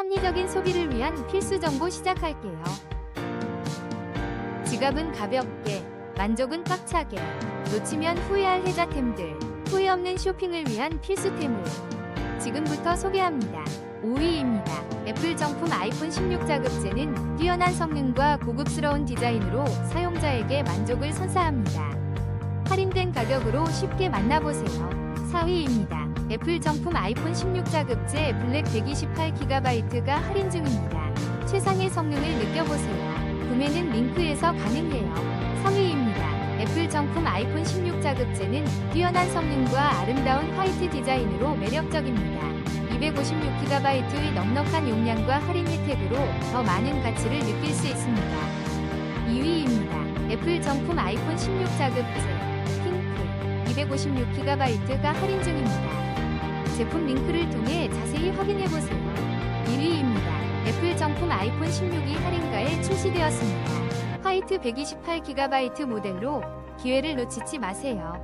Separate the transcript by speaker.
Speaker 1: 합리적인 소비를 위한 필수 정보 시작할게요. 지갑은 가볍게, 만족은 꽉차게, 놓치면 후회할 혜자템들, 후회 없는 쇼핑을 위한 필수템을 지금부터 소개합니다. 5위입니다. 애플 정품 아이폰 16 자급제는 뛰어난 성능과 고급스러운 디자인으로 사용자에게 만족을 선사합니다. 할인된 가격으로 쉽게 만나보세요. 4위입니다. 애플 정품 아이폰 16 자급제 블랙 128GB가 할인 중입니다. 최상의 성능을 느껴보세요. 구매는 링크에서 가능해요. 3위입니다. 애플 정품 아이폰 16 자급제는 뛰어난 성능과 아름다운 화이트 디자인으로 매력적입니다. 256GB의 넉넉한 용량과 할인 혜택으로 더 많은 가치를 느낄 수 있습니다. 2위입니다. 애플 정품 아이폰 16 자급제 핑크 256GB가 할인 중입니다. 제품 링크를 통해 자세히 확인해보세요. 1위입니다. 애플 정품 아이폰 16이 할인가에 출시되었습니다. 화이트 128GB 모델로 기회를 놓치지 마세요.